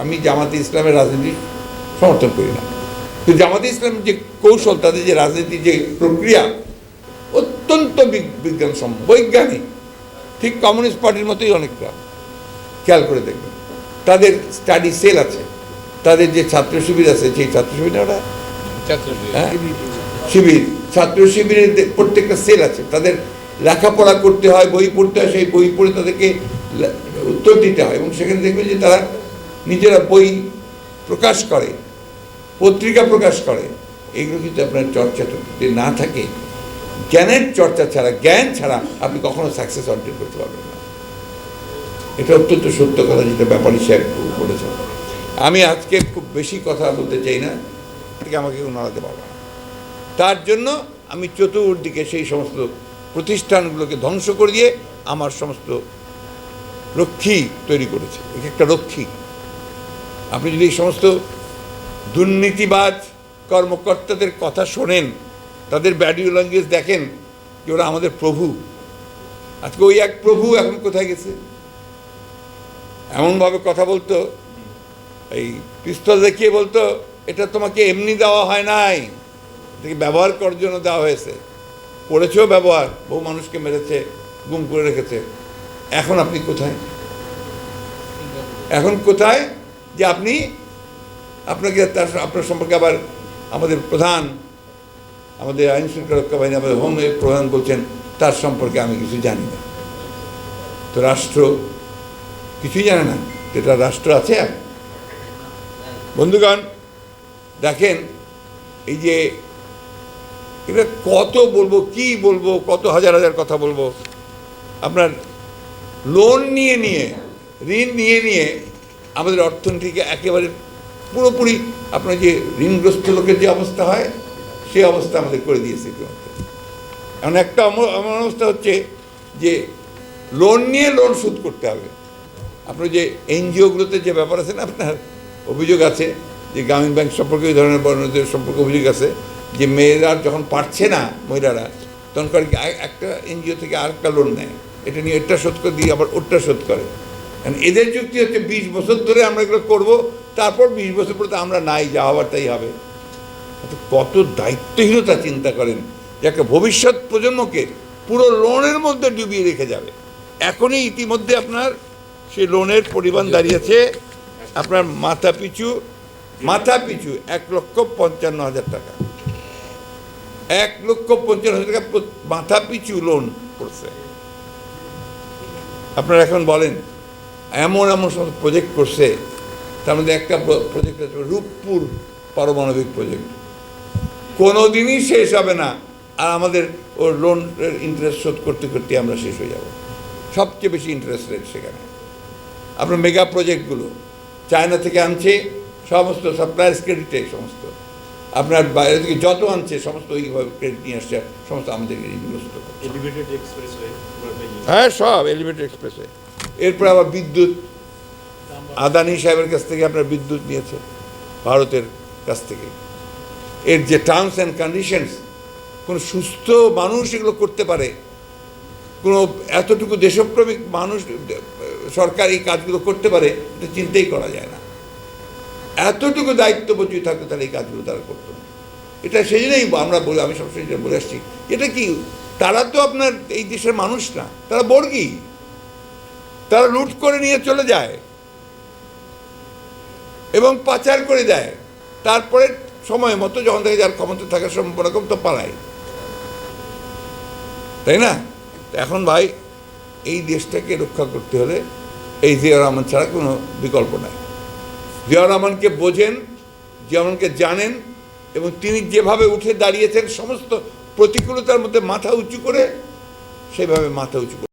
আমি জামাতে ইসলামের রাজনীতি সমর্থন করি না। কিন্তু জামাতে ইসলামের যে কৌশল তাদের যে রাজনীতির যে প্রক্রিয়া অত্যন্ত বিজ্ঞানসম্মত বৈজ্ঞানিক। ঠিক কমিউনিস্ট পার্টির মতোই অনেকটা। খেয়াল করে দেখবেন। তাদের স্টাডি সেল আছে। তাদের যে ছাত্র শিবির আছে সেই ছাত্র শিবির ওরা হ্যাঁ? শিবির। ছাত্র শিবিরের প্রত্যেকটা সেল আছে তাদের লেখাপড়া করতে হয় বই পড়তে হয় সেই বই পড়ে তাদেরকে উত্তর দিতে হয়। এবং সেখানে দেখবেন যে তারা নিজেরা বই প্রকাশ করে, পত্রিকা প্রকাশ করে। এগুলো কিন্তু আপনার চর্চাটা যদি না থাকে, জ্ঞানের চর্চা ছাড়া, জ্ঞান ছাড়া আপনি কখনো সাকসেস অর্জন করতে পারবেন না। এটা অত্যন্ত সত্য কথা যেটা ব্যাপারী সাহেব বলেছেন। আমি আজকে খুব বেশি কথা বলতে চাই না থেকে আমাকে কেউ নড়াতে পারবে না। তার জন্য আমি চতুর্দিকে সেই সমস্ত প্রতিষ্ঠানগুলোকে ধ্বংস করে দিয়ে আমার সমস্ত রক্ষী তৈরি করেছে। একটা রক্ষী। আপনি যদি এই সমস্ত দুর্নীতিবাজ কর্মকর্তাদের কথা শোনেন, তাদের ব্যাডি ল্যাঙ্গুয়েজ দেখেন যে ওরা আমাদের প্রভু। আজকে ওই এক প্রভু এখন কোথায় গেছে? এমনভাবে কথা বলতো, এই পিস্তল দেখিয়ে বলতো, এটা তোমাকে এমনি দেওয়া হয় নাই। এটাকে ব্যবহার করার জন্য দেওয়া হয়েছে। করেছেও ব্যবহার, বহু মানুষকে মেরেছে, গুম করে রেখেছে। এখন আপনি কোথায়? এখন কোথায়? যে আপনি আপনাকে তার আপনার সম্পর্কে আবার আমাদের প্রধান, আমাদের আইন শৃঙ্খলা রক্ষা বাহিনী আমাদের হোম প্রধান বলছেন, তার সম্পর্কে আমি কিছু জানি না। তো রাষ্ট্র কিছুই জানে না যেটা রাষ্ট্র আছে বন্ধুগণ, দেখেন, এই যে এটা কত বলব, কি বলব, কত হাজার হাজার কথা বলব। আপনার লোন নিয়ে নিয়ে, ঋণ নিয়ে নিয়ে আমাদের অর্থনীতিকে একেবারে পুরোপুরি আপনার যে ঋণগ্রস্ত লোকের যে অবস্থা হয় সেই অবস্থা আমাদের করে দিয়েছে ইতিমধ্যে। এমন একটা এমন অবস্থা হচ্ছে যে লোন নিয়ে লোন শোধ করতে হবে। আপনার যে এনজিওগুলোতে যে ব্যাপার আছে না, আপনার অভিযোগ আছে যে গ্রামীণ ব্যাংক সম্পর্কে ওই ধরনের বর্ণদের সম্পর্কে অভিযোগ আছে যে মেয়েরা যখন পারছে না, মহিলারা, তখন একটা এনজিও থেকে আরেকটা লোন নেয়। এটা নিয়ে এটা শোধ করে দিয়ে আবার ওটা শোধ করে। এদের যুক্তি হচ্ছে বিশ বছর ধরে আমরা এগুলো করব, তারপর বিশ বছর পরে তো আমরা নাই, যা তাই হবে। কত দায়িত্বহীনতা চিন্তা করেন যে একটা ভবিষ্যৎ প্রজন্মকে পুরো লোনের মধ্যে ডুবিয়ে রেখে যাবে। এখনই ইতিমধ্যে আপনার সেই লোনের পরিমাণ দাঁড়িয়েছে, আপনার মাথা পিছু মাথা পিছু এক লক্ষ পঞ্চান্ন হাজার টাকা। এক লক্ষ পঞ্চান্ন হাজার টাকা মাথা পিছু লোন করছে। আপনারা এখন বলেন এমন এমন সমস্ত প্রজেক্ট করছে তার মধ্যে একটা প্রজেক্ট আছে রূপপুর পারমাণবিক প্রজেক্ট কোনো দিনই শেষ হবে না আর আমাদের ওর লোনের ইন্টারেস্ট শোধ করতে করতে আমরা শেষ হয়ে যাব। সবচেয়ে বেশি ইন্টারেস্ট রেট সেখানে। আপনার মেগা প্রজেক্টগুলো চায়না থেকে আনছে সমস্ত সাপ্লায়ার্স ক্রেডিটে সমস্ত। আপনার বাইরে থেকে যত আনছে সমস্ত ওইভাবে ক্রেডিট নিয়ে আসছে সমস্ত আমাদেরকে ঋণগ্রস্ত এক্সপ্রেসওয়ে হ্যাঁ সব এলিভেটেড এক্সপ্রেসে এরপর আবার বিদ্যুৎ। আদানি সাহেবের কাছ থেকে আপনার বিদ্যুৎ নিয়েছে ভারতের কাছ থেকে। এর যে টার্মস অ্যান্ড কন্ডিশনস কোনো সুস্থ মানুষ এগুলো করতে পারে, কোনো এতটুকু দেশপ্রেমিক মানুষ, সরকার এই কাজগুলো করতে পারে, এটা চিন্তাই করা যায় না। এতটুকু দায়িত্ববোধ যদি থাকতো তাহলে এই কাজগুলো তারা করতো এটা সেই জন্যই আমরা বলে, আমি সবসময় বলে আসছি। এটা কি, তারা তো আপনার এই দেশের মানুষ না, তারা বর্গী। তারা লুট করে নিয়ে চলে যায় এবং পাচার করে দেয়। তারপরে সময় মতো যখন থেকে যার ক্ষমতা থাকার সম্ভাবনা তো পালায়। তাই না? এখন ভাই, এই দেশটাকে রক্ষা করতে হলে এই জিয়া রহমান ছাড়া কোনো বিকল্প নাই। জিয়া রহমানকে বোঝেন, জিয়া রহমানকে জানেন এবং তিনি যেভাবে উঠে দাঁড়িয়েছেন, সমস্ত প্রতিকূলতার মধ্যে মাথা উঁচু করে সেভাবে মাথা উঁচু করে